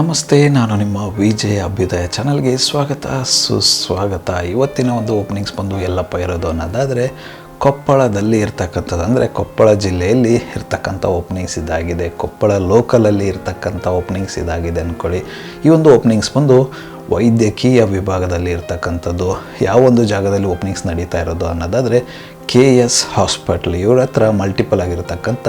ನಮಸ್ತೆ, ನಾನು ನಿಮ್ಮ ವಿಜಯ ಅಭ್ಯುದಯ ಚಾನಲ್ಗೆ ಸ್ವಾಗತ, ಸುಸ್ವಾಗತ. ಇವತ್ತಿನ ಒಂದು ಓಪನಿಂಗ್ಸ್ ಬಂದು ಎಲ್ಲಪ್ಪ ಇರೋದು ಅನ್ನೋದಾದರೆ, ಕೊಪ್ಪಳದಲ್ಲಿ ಇರ್ತಕ್ಕಂಥದ್ದು. ಅಂದರೆ ಕೊಪ್ಪಳ ಜಿಲ್ಲೆಯಲ್ಲಿ ಇರ್ತಕ್ಕಂಥ ಓಪನಿಂಗ್ಸ್ ಇದಾಗಿದೆ. ಕೊಪ್ಪಳ ಲೋಕಲಲ್ಲಿ ಇರ್ತಕ್ಕಂಥ ಓಪನಿಂಗ್ಸ್ ಇದಾಗಿದೆ ಅಂದ್ಕೊಳ್ಳಿ ಈ ಒಂದು ಓಪನಿಂಗ್ಸ್ ಬಂದು ವೈದ್ಯಕೀಯ ವಿಭಾಗದಲ್ಲಿ ಇರ್ತಕ್ಕಂಥದ್ದು. ಯಾವ ಒಂದು ಜಾಗದಲ್ಲಿ ಓಪನಿಂಗ್ಸ್ ನಡೀತಾ ಇರೋದು ಅನ್ನೋದಾದರೆ ಕೆ ಎಸ್ ಹಾಸ್ಪಿಟ್ಲ್ ಇವ್ರ ಹತ್ರ ಮಲ್ಟಿಪಲ್ ಆಗಿರತಕ್ಕಂಥ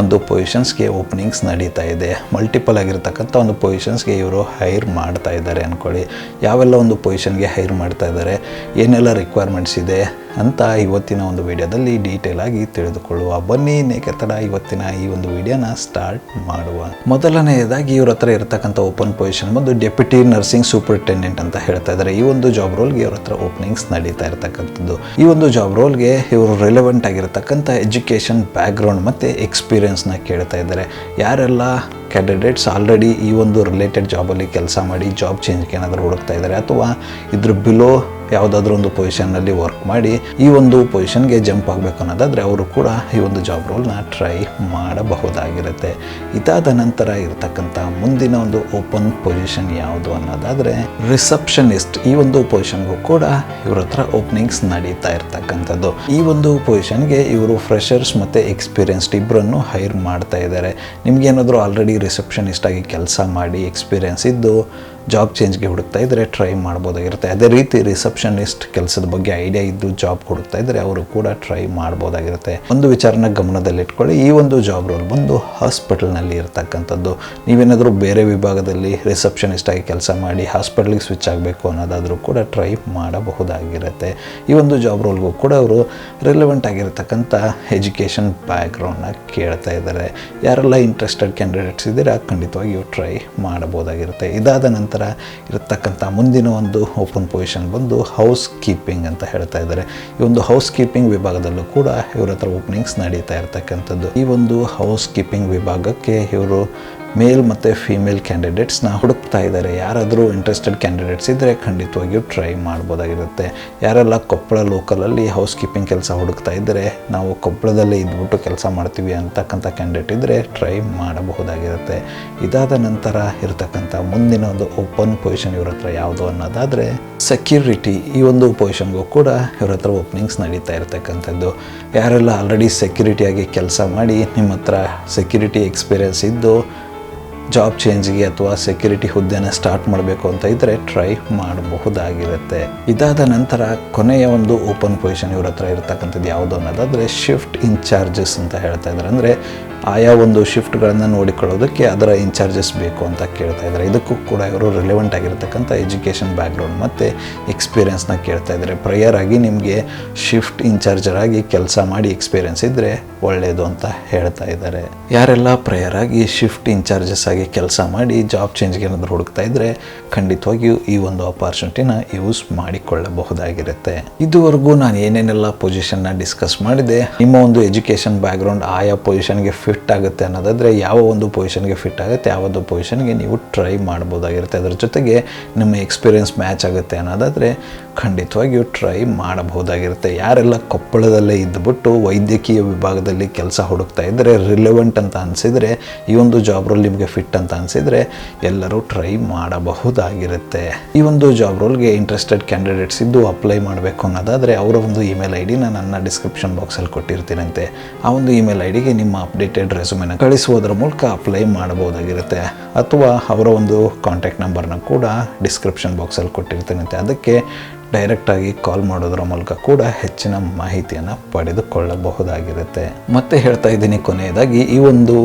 ಒಂದು ಪೊಸಿಷನ್ಸ್ಗೆ ಓಪನಿಂಗ್ಸ್ ನಡೀತಾ ಇದೆ. ಮಲ್ಟಿಪಲ್ ಆಗಿರತಕ್ಕಂಥ ಒಂದು ಪೊಸಿಷನ್ಸ್ಗೆ ಇವರು ಹೈರ್ ಮಾಡ್ತಾ ಇದ್ದಾರೆ ಅಂದ್ಕೊಳ್ಳಿ ಯಾವೆಲ್ಲ ಒಂದು ಪೊಸಿಷನ್ಗೆ ಹೈರ್ ಮಾಡ್ತಾ ಇದ್ದಾರೆ, ಏನೆಲ್ಲ ರಿಕ್ವೈರ್ಮೆಂಟ್ಸ್ ಇದೆ ಅಂತ ಇವತ್ತಿನ ಒಂದು ವಿಡಿಯೋದಲ್ಲಿ ಡೀಟೇಲ್ ಆಗಿ ತಿಳಿದುಕೊಳ್ಳುವ. ಬನ್ನಿ ನೇಕೆ ತಡ ಇವತ್ತಿನ ಈ ಒಂದು ವಿಡಿಯೋನ ಸ್ಟಾರ್ಟ್ ಮಾಡುವ. ಮೊದಲನೆಯದಾಗಿ ಇವ್ರ ಹತ್ರ ಇರತಕ್ಕಂಥ ಓಪನ್ ಪೊಸಿಷನ್ ಬಂದು ಡೆಪ್ಯೂಟಿ ನರ್ಸಿಂಗ್ ಸೂಪರಿಂಟೆಂಡೆಂಟ್ ಅಂತ ಹೇಳ್ತಾ ಇದ್ದಾರೆ. ಈ ಒಂದು ಜಾಬ್ ರೋಲ್ಗೆ ಇವ್ರ ಹತ್ರ ಓಪನಿಂಗ್ಸ್ ನಡೀತಾ ಇರತಕ್ಕಂಥದ್ದು. ಈ ಒಂದು ಜಾಬ್ ರೋಲ್ಗೆ ಇವರು ರಿಲೆವೆಂಟ್ ಆಗಿರತಕ್ಕಂಥ ಎಜುಕೇಷನ್ ಬ್ಯಾಕ್ಗ್ರೌಂಡ್ ಮತ್ತು ಎಕ್ಸ್ಪೀರಿಯೆನ್ಸ್ನ ಕೇಳ್ತಾ ಇದ್ದಾರೆ. ಯಾರೆಲ್ಲ ಕ್ಯಾಂಡಿಡೇಟ್ಸ್ ಆಲ್ರೆಡಿ ಈ ಒಂದು ರಿಲೇಟೆಡ್ ಜಾಬಲ್ಲಿ ಕೆಲಸ ಮಾಡಿ ಜಾಬ್ ಚೇಂಜ್ಗೆ ಏನಾದರೂ ಹುಡುಕ್ತಾ ಇದ್ದಾರೆ ಅಥವಾ ಇದ್ರ ಬಿಲೋ ಯಾವುದಾದ್ರೂ ಒಂದು ಪೊಸಿಷನ್ನಲ್ಲಿ ವರ್ಕ್ ಮಾಡಿ ಈ ಒಂದು ಪೊಸಿಷನ್ಗೆ ಜಂಪ್ ಆಗಬೇಕು ಅನ್ನೋದಾದರೆ ಅವರು ಕೂಡ ಈ ಒಂದು ಜಾಬ್ ರೋಲ್ನ ಟ್ರೈ ಮಾಡಬಹುದಾಗಿರುತ್ತೆ. ಇದಾದ ನಂತರ ಇರತಕ್ಕಂಥ ಮುಂದಿನ ಒಂದು ಓಪನ್ ಪೊಸಿಷನ್ ಯಾವುದು ಅನ್ನೋದಾದರೆ ರಿಸೆಪ್ಷನಿಸ್ಟ್ ಈ ಒಂದು ಪೊಸಿಷನ್ಗೂ ಕೂಡ ಇವ್ರ ಹತ್ರ ಓಪನಿಂಗ್ಸ್ ನಡೀತಾ ಇರ್ತಕ್ಕಂಥದ್ದು. ಈ ಒಂದು ಪೊಸಿಷನ್ಗೆ ಇವರು ಫ್ರೆಷರ್ಸ್ ಮತ್ತು ಎಕ್ಸ್ಪೀರಿಯನ್ಸ್ಡ್ ಇಬ್ಬರನ್ನು ಹೈರ್ ಮಾಡ್ತಾ ಇದ್ದಾರೆ. ನಿಮ್ಗೇನಾದರೂ ಆಲ್ರೆಡಿ ರಿಸೆಪ್ಷನಿಸ್ಟ್ ಆಗಿ ಕೆಲಸ ಮಾಡಿ ಎಕ್ಸ್ಪೀರಿಯನ್ಸ್ ಇದ್ದು ಜಾಬ್ ಚೇಂಜ್ಗೆ ಹುಡುಕ್ತಾ ಇದ್ದರೆ ಟ್ರೈ ಮಾಡ್ಬೋದಾಗಿರುತ್ತೆ ಅದೇ ರೀತಿ ರಿಸೆಪ್ಷನಿಸ್ಟ್ ಕೆಲಸದ ಬಗ್ಗೆ ಐಡಿಯಾ ಇದ್ದು ಜಾಬ್ ಹುಡುಕ್ತಾ ಇದ್ದರೆ ಅವರು ಕೂಡ ಟ್ರೈ ಮಾಡ್ಬೋದಾಗಿರುತ್ತೆ. ಒಂದು ವಿಚಾರನ ಗಮನದಲ್ಲಿಟ್ಕೊಳ್ಳಿ. ಈ ಒಂದು ಜಾಬ್ ರೋಲ್ ಬಂದು ಹಾಸ್ಪಿಟಲ್ನಲ್ಲಿ ಇರ್ತಕ್ಕಂಥದ್ದು. ನೀವೇನಾದರೂ ಬೇರೆ ವಿಭಾಗದಲ್ಲಿ ರಿಸೆಪ್ಷನಿಸ್ಟ್ ಆಗಿ ಕೆಲಸ ಮಾಡಿ ಹಾಸ್ಪಿಟ್ಲಿಗೆ ಸ್ವಿಚ್ ಆಗಬೇಕು ಅನ್ನೋದಾದರೂ ಕೂಡ ಟ್ರೈ ಮಾಡಬಹುದಾಗಿರುತ್ತೆ. ಈ ಒಂದು ಜಾಬ್ ರೋಲ್ಗೂ ಕೂಡ ಅವರು ರಿಲೆವೆಂಟ್ ಆಗಿರತಕ್ಕಂಥ ಎಜುಕೇಷನ್ ಬ್ಯಾಕ್ಗ್ರೌಂಡ್ನ ಕೇಳ್ತಾ ಇದ್ದಾರೆ. ಯಾರೆಲ್ಲ ಇಂಟ್ರೆಸ್ಟೆಡ್ ಕ್ಯಾಂಡಿಡೇಟ್ಸ್ ಇದ್ದೀರಾ ಖಂಡಿತವಾಗಿಯೂ ಟ್ರೈ ಮಾಡಬಹುದಾಗಿರುತ್ತೆ. ಇದಾದ ನಂತರ ಇರತಕ್ಕಂಥ ಮುಂದಿನ ಒಂದು ಓಪನ್ ಪೊಸಿಷನ್ ಬಂದು ಹೌಸ್ ಕೀಪಿಂಗ್ ಅಂತ ಹೇಳ್ತಾ ಇದ್ದಾರೆ. ಈ ಒಂದು ಹೌಸ್ ಕೀಪಿಂಗ್ ವಿಭಾಗದಲ್ಲೂ ಕೂಡ ಇವರ ಹತ್ರ ಓಪನಿಂಗ್ಸ್ ನಡೀತಾ ಇರ್ತಕ್ಕಂಥದ್ದು. ಈ ಒಂದು ಹೌಸ್ ಕೀಪಿಂಗ್ ವಿಭಾಗಕ್ಕೆ ಇವರು ಮೇಲ್ ಮತ್ತು ಫೀಮೇಲ್ ಕ್ಯಾಂಡಿಡೇಟ್ಸ್ನ ಹುಡುಕ್ತಾ ಇದ್ದಾರೆ. ಯಾರಾದರೂ ಇಂಟ್ರೆಸ್ಟೆಡ್ ಕ್ಯಾಂಡಿಡೇಟ್ಸ್ ಇದ್ದರೆ ಖಂಡಿತವಾಗಿಯೂ ಟ್ರೈ ಮಾಡ್ಬೋದಾಗಿರುತ್ತೆ. ಯಾರೆಲ್ಲ ಕೊಪ್ಪಳ ಲೋಕಲಲ್ಲಿ ಹೌಸ್ ಕೀಪಿಂಗ್ ಕೆಲಸ ಹುಡುಕ್ತಾ ಇದ್ದರೆ ನಾವು ಕೊಪ್ಪಳದಲ್ಲೇ ಇದ್ಬಿಟ್ಟು ಕೆಲಸ ಮಾಡ್ತೀವಿ ಅಂತಕ್ಕಂಥ ಕ್ಯಾಂಡಿಡೇಟ್ ಇದ್ದರೆ ಟ್ರೈ ಮಾಡಬಹುದಾಗಿರುತ್ತೆ. ಇದಾದ ನಂತರ ಇರತಕ್ಕಂಥ ಮುಂದಿನ ಒಂದು ಓಪನ್ ಪೊಸಿಷನ್ ಇವ್ರ ಹತ್ರ ಯಾವುದು ಅನ್ನೋದಾದರೆ ಸೆಕ್ಯೂರಿಟಿ ಈ ಒಂದು ಪೊಸಿಷನ್ಗೂ ಕೂಡ ಇವ್ರ ಹತ್ರ ಓಪನಿಂಗ್ಸ್ ನಡೀತಾ ಇರತಕ್ಕಂಥದ್ದು. ಯಾರೆಲ್ಲ ಆಲ್ರೆಡಿ ಸೆಕ್ಯೂರಿಟಿಯಾಗಿ ಕೆಲಸ ಮಾಡಿ ನಿಮ್ಮ ಹತ್ರ ಸೆಕ್ಯೂರಿಟಿ ಎಕ್ಸ್ಪೀರಿಯನ್ಸ್ ಇದ್ದು ಜಾಬ್ ಚೇಂಜ್ಗೆ ಅಥವಾ ಸೆಕ್ಯೂರಿಟಿ ಹುದ್ದೆನ ಸ್ಟಾರ್ಟ್ ಮಾಡಬೇಕು ಅಂತ ಇದ್ದರೆ ಟ್ರೈ ಮಾಡಬಹುದಾಗಿರುತ್ತೆ. ಇದಾದ ನಂತರ ಕೊನೆಯ ಒಂದು ಓಪನ್ ಪೊಸಿಷನ್ ಇವ್ರ ಹತ್ರ ಇರತಕ್ಕಂಥದ್ದು ಯಾವುದು ಅನ್ನೋದಾದರೆ ಶಿಫ್ಟ್ ಇನ್ಚಾರ್ಜಸ್ ಅಂತ ಹೇಳ್ತಾ ಇದ್ದಾರೆ ಅಂದರೆ ಆಯಾ ಒಂದು ಶಿಫ್ಟ್ಗಳನ್ನು ನೋಡಿಕೊಳ್ಳೋದಕ್ಕೆ ಅದರ ಇನ್ಚಾರ್ಜಸ್ ಬೇಕು ಅಂತ ಕೇಳ್ತಾ ಇದ್ದಾರೆ ಇದಕ್ಕೂ ಕೂಡ ಇವರು ರಿಲೆವೆಂಟ್ ಆಗಿರತಕ್ಕಂಥ ಎಜುಕೇಷನ್ ಬ್ಯಾಕ್ಗ್ರೌಂಡ್ ಮತ್ತು ಎಕ್ಸ್ಪೀರಿಯನ್ಸ್ನ ಕೇಳ್ತಾ ಇದ್ದಾರೆ ಪ್ರಯರ್ ಆಗಿ ನಿಮಗೆ ಶಿಫ್ಟ್ ಇನ್ಚಾರ್ಜರ್ ಆಗಿ ಕೆಲಸ ಮಾಡಿ ಎಕ್ಸ್ಪೀರಿಯನ್ಸ್ ಇದ್ದರೆ ಒಳ್ಳೆಯದು ಅಂತ ಹೇಳ್ತಾ ಇದ್ದಾರೆ. ಯಾರೆಲ್ಲ ಪ್ರೇಯರ್ ಆಗಿ ಶಿಫ್ಟ್ ಇನ್ಚಾರ್ಜಸ್ ಆಗಿ ಕೆಲಸ ಮಾಡಿ ಜಾಬ್ ಚೇಂಜ್ಗೆ ಏನಾದರೂ ಹುಡುಕ್ತಾ ಇದ್ದರೆ ಖಂಡಿತವಾಗಿಯೂ ಈ ಒಂದು ಅಪಾರ್ಚುನಿಟಿನ ಯೂಸ್ ಮಾಡಿಕೊಳ್ಳಬಹುದಾಗಿರುತ್ತೆ. ಇದುವರೆಗೂ ನಾನು ಏನೇನೆಲ್ಲ ಪೊಸಿಷನ್ನ ಡಿಸ್ಕಸ್ ಮಾಡಿದೆ, ನಿಮ್ಮ ಒಂದು ಎಜುಕೇಷನ್ ಬ್ಯಾಕ್ಗ್ರೌಂಡ್ ಆಯಾ ಪೊಸಿಷನ್ಗೆ ಫಿಟ್ ಆಗುತ್ತೆ ಅನ್ನೋದಾದರೆ ಯಾವ ಒಂದು ಪೊಸಿಷನ್ಗೆ ಫಿಟ್ ಆಗುತ್ತೆ ಯಾವ ಒಂದು ಪೊಸಿಷನ್ಗೆ ನೀವು ಟ್ರೈ ಮಾಡ್ಬೋದಾಗಿರುತ್ತೆ ಅದರ ಜೊತೆಗೆ ನಿಮ್ಮ ಎಕ್ಸ್ಪೀರಿಯನ್ಸ್ ಮ್ಯಾಚ್ ಆಗುತ್ತೆ ಅನ್ನೋದಾದರೆ ಖಂಡಿತವಾಗಿಯೂ ಟ್ರೈ ಮಾಡಬಹುದಾಗಿರುತ್ತೆ. ಯಾರೆಲ್ಲ ಕೊಪ್ಪಳದಲ್ಲೇ ಇದ್ದುಬಿಟ್ಟು ವೈದ್ಯಕೀಯ ವಿಭಾಗದಲ್ಲಿ ಕೆಲಸ ಹುಡುಕ್ತಾ ಇದ್ದರೆ ರಿಲೆವೆಂಟ್ ಅಂತ ಅನಿಸಿದರೆ, ಈ ಒಂದು ಜಾಬ್ ರೋಲ್ ನಿಮಗೆ ಫಿಟ್ ಅಂತ ಅನಿಸಿದರೆ ಎಲ್ಲರೂ ಟ್ರೈ ಮಾಡಬಹುದಾಗಿರುತ್ತೆ. ಈ ಒಂದು ಜಾಬ್ ರೋಲ್ಗೆ ಇಂಟ್ರೆಸ್ಟೆಡ್ ಕ್ಯಾಂಡಿಡೇಟ್ಸ್ ಇದ್ದು ಅಪ್ಲೈ ಮಾಡಬೇಕು ಅನ್ನೋದಾದರೆ ಅವರ ಒಂದು ಇಮೇಲ್ ಐ ಡಿನ ನನ್ನ ಡಿಸ್ಕ್ರಿಪ್ಷನ್ ಬಾಕ್ಸಲ್ಲಿ ಕೊಟ್ಟಿರ್ತೀನಂತೆ. ಆ ಒಂದು ಇಮೇಲ್ ಐ ಡಿಗೆ ನಿಮ್ಮ ಅಪ್ಡೇಟೆಡ್ ರೆಸುಮೆನ ಕಳಿಸುವುದರ ಮೂಲಕ ಅಪ್ಲೈ ಮಾಡಬಹುದಾಗಿರುತ್ತೆ. ಅಥವಾ ಅವರ ಒಂದು ಕಾಂಟ್ಯಾಕ್ಟ್ ನಂಬರ್ನ ಕೂಡ ಡಿಸ್ಕ್ರಿಪ್ಷನ್ ಬಾಕ್ಸಲ್ಲಿ ಕೊಟ್ಟಿರ್ತೀನಂತೆ. ಅದಕ್ಕೆ ಡೈರೆಕ್ಟಾಗಿ ಕಾಲ್ ಮಾಡೋದ್ರ ಮೂಲಕ ಕೂಡ ಹೆಚ್ಚಿನ ಮಾಹಿತಿಯನ್ನು ಪಡೆದುಕೊಳ್ಳಬಹುದಾಗಿರುತ್ತೆ. ಮತ್ತೆ ಹೇಳ್ತಾ ಇದ್ದೀನಿ ಕೊನೆಯದಾಗಿ ಈ ಒಂದು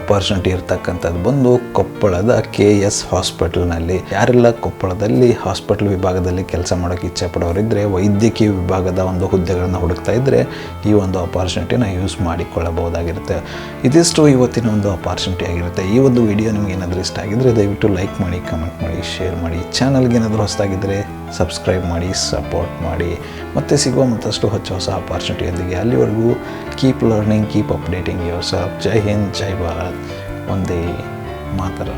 ಅಪಾರ್ಚುನಿಟಿ ಇರ್ತಕ್ಕಂಥದ್ದು ಬಂದು ಕೊಪ್ಪಳದ ಕೆ ಎಸ್ ಹಾಸ್ಪಿಟಲ್ನಲ್ಲಿ. ಯಾರೆಲ್ಲ ಕೊಪ್ಪಳದಲ್ಲಿ ಹಾಸ್ಪಿಟಲ್ ವಿಭಾಗದಲ್ಲಿ ಕೆಲಸ ಮಾಡೋಕ್ಕೆ ಇಚ್ಛೆ ಪಡೋರಿದ್ದರೆ ವೈದ್ಯಕೀಯ ವಿಭಾಗದ ಒಂದು ಹುದ್ದೆಗಳನ್ನು ಹುಡುಕ್ತಾ ಇದ್ದರೆ ಈ ಒಂದು ಅಪಾರ್ಚುನಿಟಿನ ಯೂಸ್ ಮಾಡಿಕೊಳ್ಳಬಹುದಾಗಿರುತ್ತೆ. ಇದಿಷ್ಟು ಇವತ್ತಿನ ಒಂದು ಅಪರ್ಚುನಿಟಿ ಆಗಿರುತ್ತೆ. ಈ ಒಂದು ವಿಡಿಯೋ ನಿಮ್ಗೆ ಏನಾದರೂ ಇಷ್ಟ ಆಗಿದ್ದರೆ ದಯವಿಟ್ಟು ಲೈಕ್ ಮಾಡಿ ಕಮೆಂಟ್ ಮಾಡಿ ಶೇರ್ ಮಾಡಿ. ಚಾನಲ್ಗೆ ಏನಾದರೂ ಹೊಸದಾಗಿದ್ದರೆ ಸಬ್ಸ್ಕ್ರೈಬ್ ಮಾಡಿ ಸಪೋರ್ಟ್ ಮಾಡಿ. ಮತ್ತೆ ಸಿಗುವ ಮತ್ತಷ್ಟು ಹೊಸ ಹೊಸ ಅಪಾರ್ಚುನಿಟಿಯೊಂದಿಗೆ ಅಲ್ಲಿವರೆಗೂ keep learning keep updating yourself ಜೈ ಹಿಂದ್, ಜೈ ಭಾರತ್. ಒಂದೇ ಮಾತರ